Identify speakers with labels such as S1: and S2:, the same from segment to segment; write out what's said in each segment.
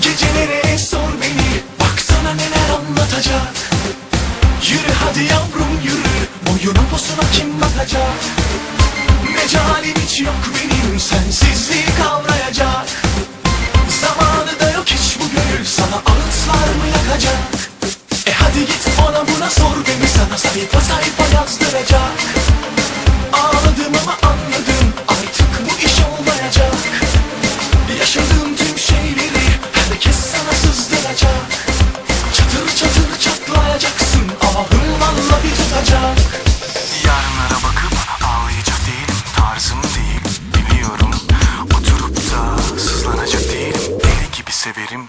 S1: Gecelere sor beni Baksana neler anlatacak. Yürü hadi yavrum yürü Boyuna posuna kim bakacak? Mecalim hiç yok benim Sensizliği kavrayacak hadi git ona buna sor beni Sana sayfa sayfa yazdıracak. Ağladım ama anladım Artık bu iş olmayacak. Yaşadığım tüm şeyleri herkes sana sızdıracak. Çatır çatır çatlayacaksın ahım valla bir tutacak.
S2: Yarınlara bakıp ağlayacak değilim Tarzım değil biliyorum. Oturup da sızlanacak değilim Deli gibi severim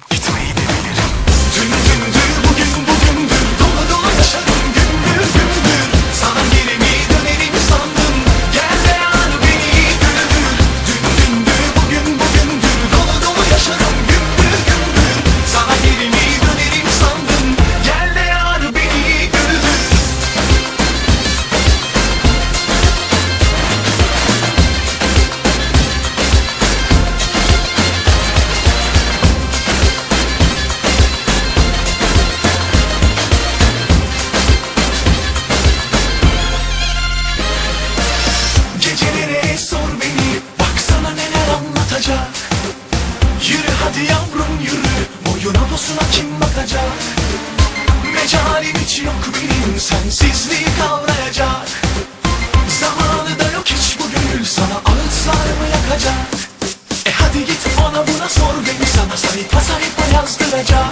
S1: kim bakacak? Mecalim hiç yok benim Sensizliği kavrayacak. Zamanı da yok hiç bu gönül Sana ağıtlar mı yakacak. E hadi git ona buna sor beni Sana sayfa sayfa yazdıracak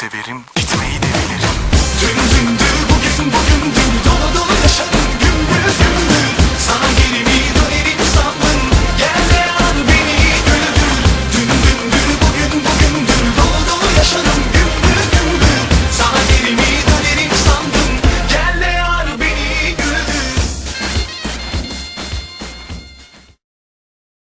S2: severim